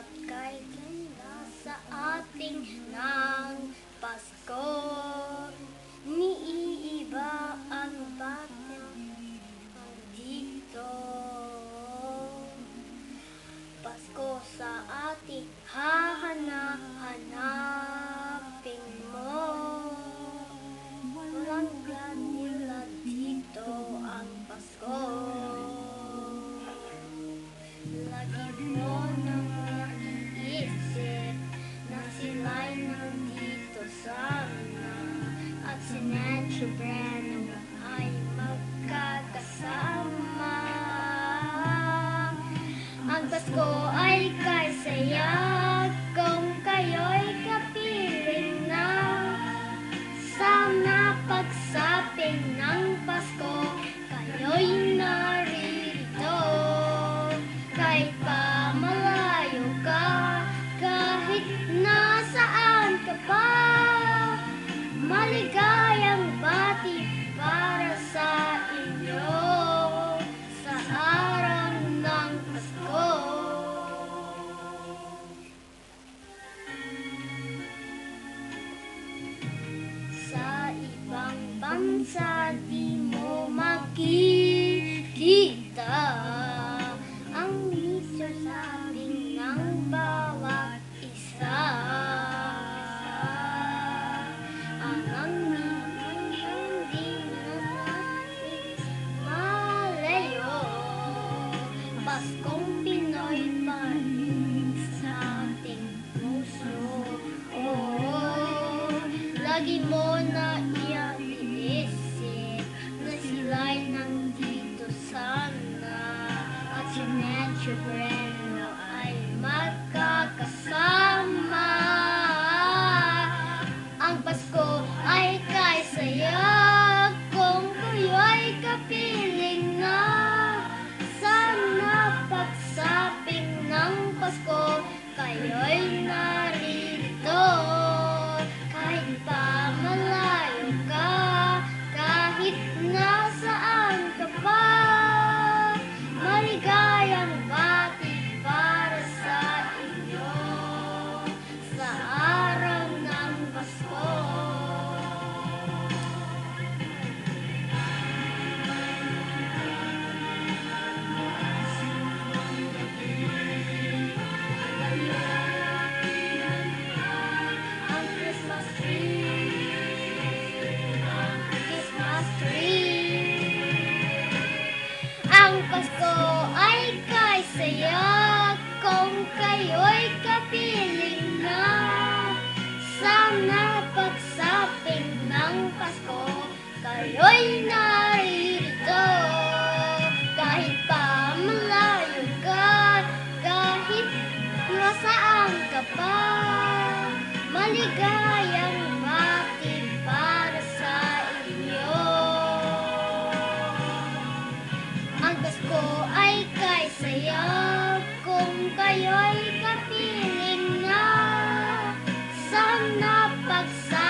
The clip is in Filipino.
At kahit ganda sa ating ng Pasko, niiiba ang batang dito. Pasko sa ating hahana-hanapin mo. Walang ganila dito ang Pasko. Lagi mo Super. Makikita ang miso sabing ng bawat isa. Ang ang hindi natin malayo. Paskong kayo'y ay kasaya kung kayo'y kapiling na sana pagsaping ng Pasko kayo'y narito. Kahit pa malayo ka kahit nasaan ka pa maligayang bata sa'yo'y kapiling na Sana pagsa'yo